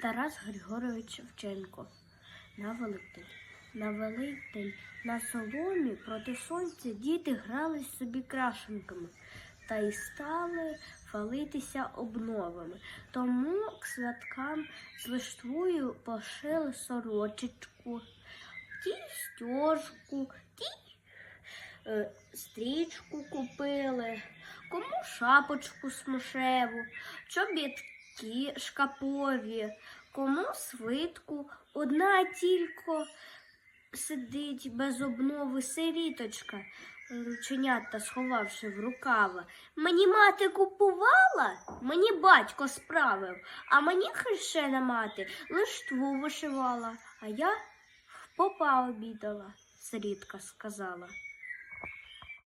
Тарас Григорович Шевченко. На Великдень. На соломі проти сонця діти грались собі крашенками та й стали хвалитися обновами. Тому к святкам з листвою пошили сорочечку, ті стежку, ті е, стрічку купили, кому шапочку смушеву, чобітки шкапові, кому свитку, одна тільки сидить без обнови сиріточка, рученята сховавши в рукава. Мені мати купувала, мені батько справив, а мені хрещена мати лиштву вишивала, а я в попа обідала, сирітка сказала.